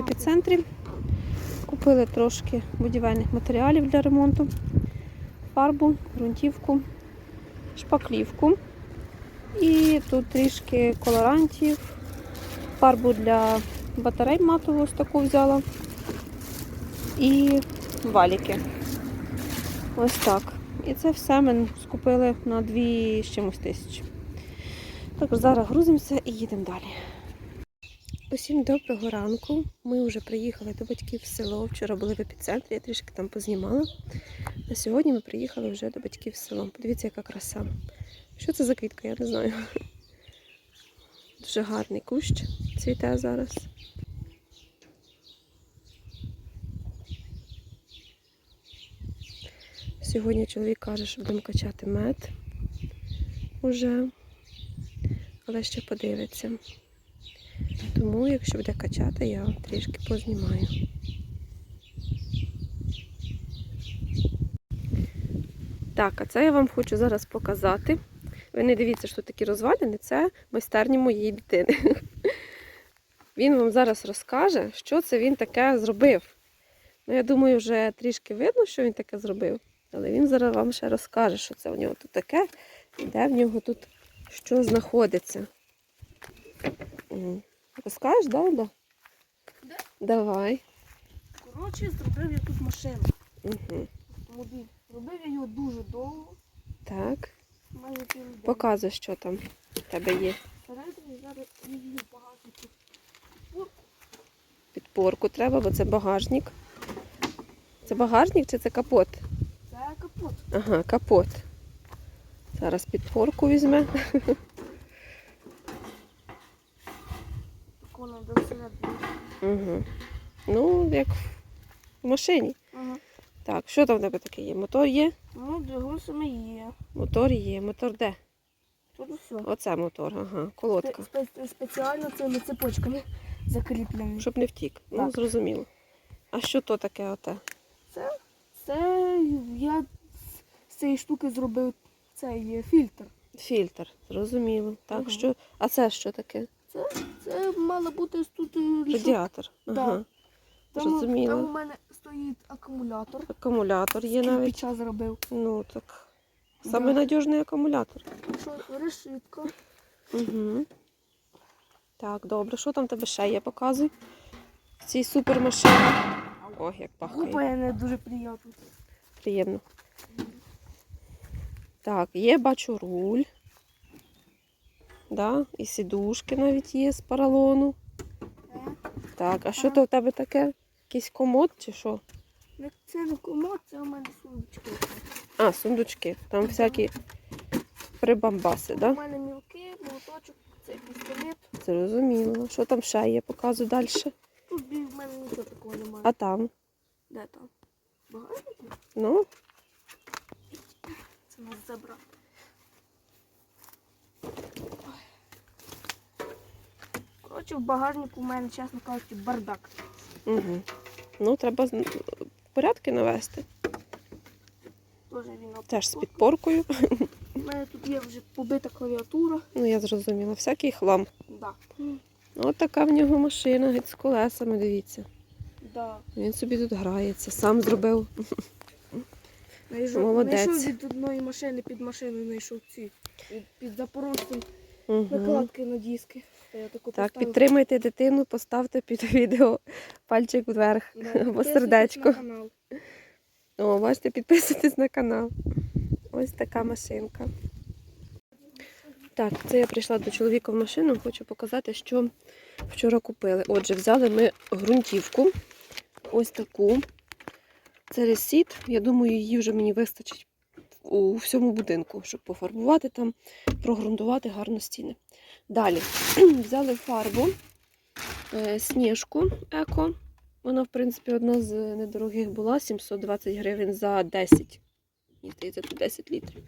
епіцентрі. Купили трошки будівельних матеріалів для ремонту, фарбу, ґрунтівку, шпаклівку. І тут трішки колорантів, фарбу для батарей матову ось таку взяла. І валіки. Ось так. І це все ми скупили на 2 з чимось тисячі. Так, зараз грузимося і їдемо далі. Усім доброго ранку. Ми вже приїхали до батьків в село. Вчора були в епіцентрі, я трішки там познімала. А сьогодні ми приїхали вже до батьків в село. Подивіться, яка краса. Що це за квітка, я не знаю. Дуже гарний кущ цвіте зараз. Сьогодні чоловік каже, що будемо качати мед уже, але ще подивиться. Тому, якщо буде качати, я трішки познімаю. Так, а це я вам хочу зараз показати. Ви не дивіться, що такі розвалини, це майстерня моєї дитини. Він вам зараз розкаже, що це він таке зробив. Ну, я думаю, вже трішки видно, що він таке зробив. Але він зараз вам ще розкаже, що це у нього тут таке, і де в нього тут що знаходиться. Розкажеш, да, Оля? Да. Давай. Коротше, зробив я тут машину. Угу. Автомобіль. Робив я його дуже довго. Так. Майже. Показуй, що там в тебе є. Всередині зараз її в багажнику. Підпорку треба, бо це багажник. Це багажник чи це капот? Це капот. Ага, капот. Зараз підпорку візьме. Так вона до всередини. Угу. Ну, як в машині. Ага. Так, що там в тебе таке є? Мотор є? Ну, двигун саме є. Мотор є. Мотор де? Тут все. Оце мотор, ага, колодка. Спе- спе- спеціально цими цепочками закріплений. Щоб не втік. Ну, Так. зрозуміло. А що то таке оте? Це, це я з цієї штуки зробив цей е, фільтр. Фільтр, зрозуміло. Так, Ага. що. А це що таке? Це, це мало бути тут е. Радіатор. Ага. Там, там у мене стоїть акумулятор. Акумулятор є навіть. Кирпича зробив. Ну так. Самий надіжний акумулятор. Що решітка. Угу. Так, добре. Що там тебе ще є? Показуй. В цій супермашині. Ох, як пахне. Гупає не дуже приємно. Приємно. Так, є, бачу, руль. Да? І сідушки навіть є з поролону. Так, а що то в тебе таке? Якийсь комод чи що? Це не комод, це у мене сундучки. А, сундучки. Там всякі прибамбаси, У да? мене мілки, молоточок, це пістолет. Зрозуміло. Що там ще є? Показуй далі. Тут в мене нічого такого немає. А там? Де там? Багажник? Ну, Це нас забрати. Коротше, в багажнику у мене, чесно кажучи, бардак. угу. ну треба з- порядки навести. Теж він Теж з підпоркою. У мене тут є вже побита клавіатура. Ну, я зрозуміла. Всякий хлам. Да. От така в нього машина, геть з колесами, дивіться. Да. Він собі тут грається, сам зробив. Знайшов, Молодець. знайшов від одної машини під машиною знайшов ці. Під, під запорожцем Угу. накладки на диски. Я таку Так, підтримайте дитину, поставте під відео пальчик вверх Да, або сердечко. на. О, бачите, підписуйтесь на канал. Ось така машинка. Так, це я прийшла до чоловіка в машину, хочу показати, що вчора купили. Отже, взяли ми ґрунтівку. Ось таку. Це ресіт. Я думаю, її вже мені вистачить у всьому будинку, щоб пофарбувати там, прогрунтувати гарно стіни. Далі взяли фарбу е, сніжку еко. Вона, в принципі, одна з недорогих була 720 гривень за 10. Мені здається, тут 10 літрів.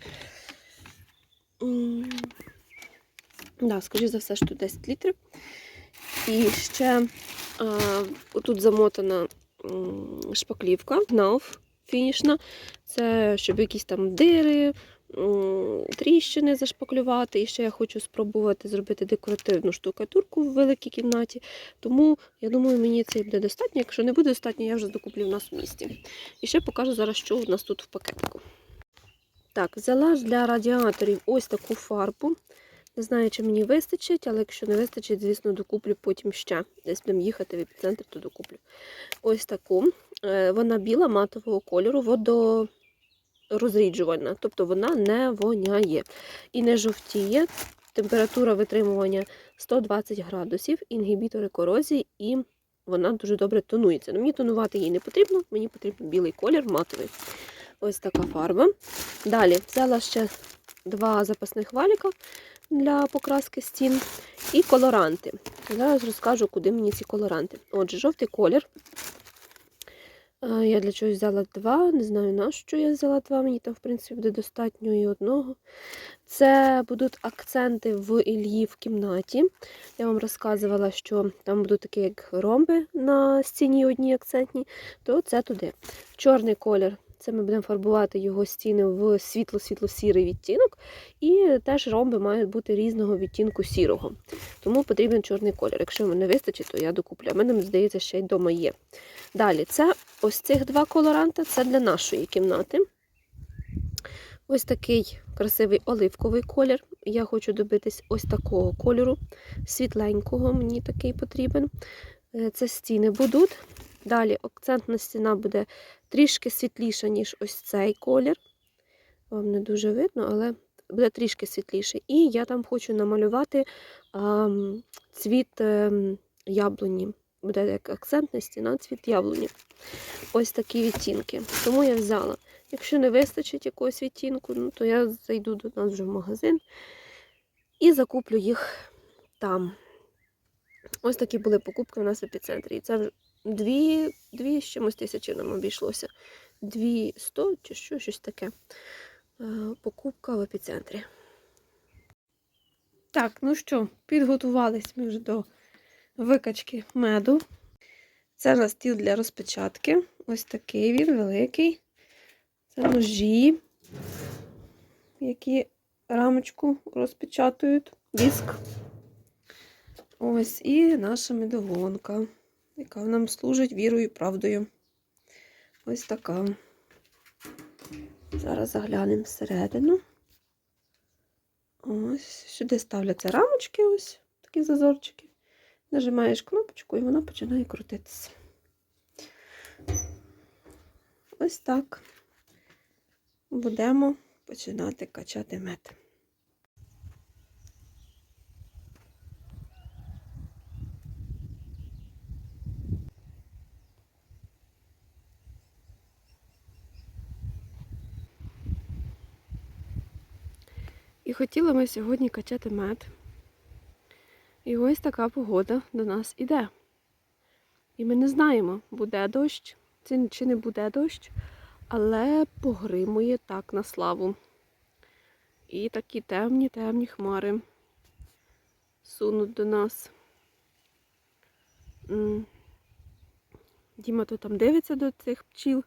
Да, скоріш за все, що тут 10 літрів. І ще а, отут замотана шпаклівка, науф фінішна. Це щоб якісь там дири, тріщини зашпаклювати. І ще я хочу спробувати зробити декоративну штукатурку в великій кімнаті. Тому я думаю, мені це буде достатньо. Якщо не буде достатньо, я вже докуплю в нас в місті. І ще покажу зараз, що у нас тут в пакетику. Так, взяла для радіаторів ось таку фарбу. Не знаю, чи мені вистачить, але якщо не вистачить, звісно, докуплю потім ще. Десь будемо їхати в епіцентр, то докуплю. Ось таку. Е, Вона біла матового кольору, водорозріджувальна, тобто вона не воняє і не жовтіє. Температура витримування 120 градусів, інгібітори корозії, і вона дуже добре тонується. Ну, мені тонувати її не потрібно, мені потрібен білий колір матовий. Ось така фарба. Далі взяла ще два запасних валіка для покраски стін і колоранти. Зараз розкажу, куди мені ці колоранти. Отже, жовтий колір. Е, Я для чогось взяла два, не знаю на що я взяла два, мені там, в принципі, буде достатньо і одного. Це будуть акценти в Ільї в кімнаті. Я вам розказувала, що там будуть такі, як ромби на стіні одні акцентні, то це туди. Чорний колір. Це ми будемо фарбувати його стіни в світло-світло-сірий відтінок. І теж ромби мають бути різного відтінку сірого. Тому потрібен чорний колір. Якщо мене вистачить, то я докуплю. А мене, здається, ще й вдома є. Далі, це ось цих два колоранти це для нашої кімнати. Ось такий красивий оливковий колір. Я хочу добитись ось такого кольору, світленького, мені такий потрібен. Е, Це стіни будуть. Далі акцентна стіна буде трішки світліша, ніж ось цей колір. Вам не дуже видно, але буде трішки світліше. І я там хочу намалювати а, цвіт ем, яблуні. Буде як акцентна стіна, цвіт яблуні. Ось такі відтінки. Тому я взяла. Якщо не вистачить якогось відтінку, ну, то я зайду до нас вже в магазин і закуплю їх там. Ось такі були покупки у нас в епіцентрі. І це дві, дві з чимось тисячі нам обійшлося. Дві сто чи що, щось таке. Е, Покупка в епіцентрі. Так, ну що, підготувались ми вже до викачки меду. Це у нас для розпечатки. Ось такий він великий. Це ножі, які рамочку розпечатують, диск. Ось і наша медогонка, яка нам служить вірою і правдою. Ось така. Зараз заглянемо всередину. Ось, сюди ставляться рамочки, ось такі зазорчики. Нажимаєш кнопочку і вона починає крутитися. Ось так. Будемо починати качати мед. Хотіли ми сьогодні качати мед. І ось така погода до нас іде. І ми не знаємо, буде дощ чи- не буде дощ, але погримує так на славу. І такі темні, темні хмари сунуть до нас. Діма то там дивиться до цих пчіл,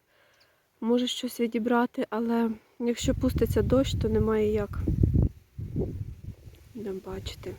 може щось відібрати, але якщо пуститься дощ, то немає як. Будемо.